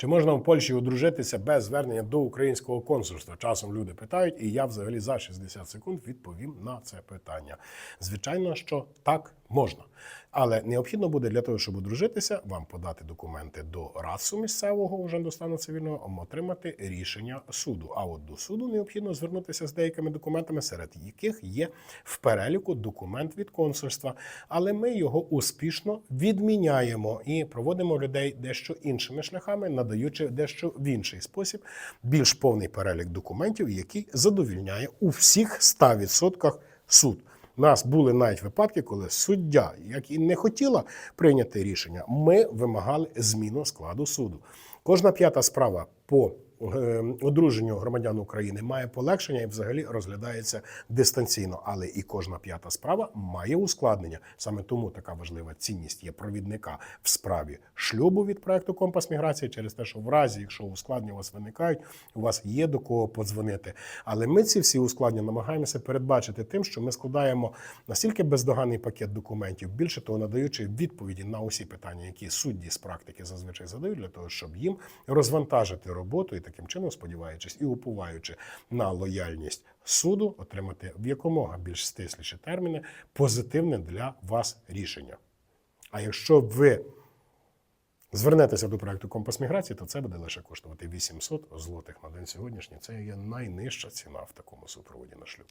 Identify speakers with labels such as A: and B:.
A: Чи можна в Польщі одружитися без звернення до українського консульства? Часом люди питають, і я взагалі за 60 секунд відповім на це питання. Звичайно, що так можна. Але необхідно буде для того, щоб одружитися, вам подати документи до РАЦУ місцевого вже до стану цивільного, отримати рішення суду. А от до суду необхідно звернутися з деякими документами, серед яких є в переліку документ від консульства. Але ми його успішно відміняємо і проводимо людей дещо іншими шляхами, надаючи дещо в інший спосіб більш повний перелік документів, який задовільняє у всіх 100% суд. У нас були навіть випадки, коли суддя, як і не хотіла прийняти рішення, ми вимагали зміну складу суду. Кожна п'ята справа по одруженню громадян України має полегшення і взагалі розглядається дистанційно. Але і кожна п'ята справа має ускладнення. Саме тому така важлива цінність є провідника в справі шлюбу від проекту Компас міграції через те, що в разі, якщо ускладнення у вас виникають, у вас є до кого подзвонити. Але ми ці всі ускладнення намагаємося передбачити тим, що ми складаємо настільки бездоганний пакет документів, більше того, надаючи відповіді на усі питання, які судді з практики зазвичай задають, для того, щоб їм розвантажити роботу і таким чином, сподіваючись і уповаючи на лояльність суду, отримати в якомога більш стисліші терміни позитивне для вас рішення. А якщо ви звернетеся до проекту Компас міграції, то це буде лише коштувати 800 злотих на день сьогоднішній. Це є найнижча ціна в такому супроводі на шлюб.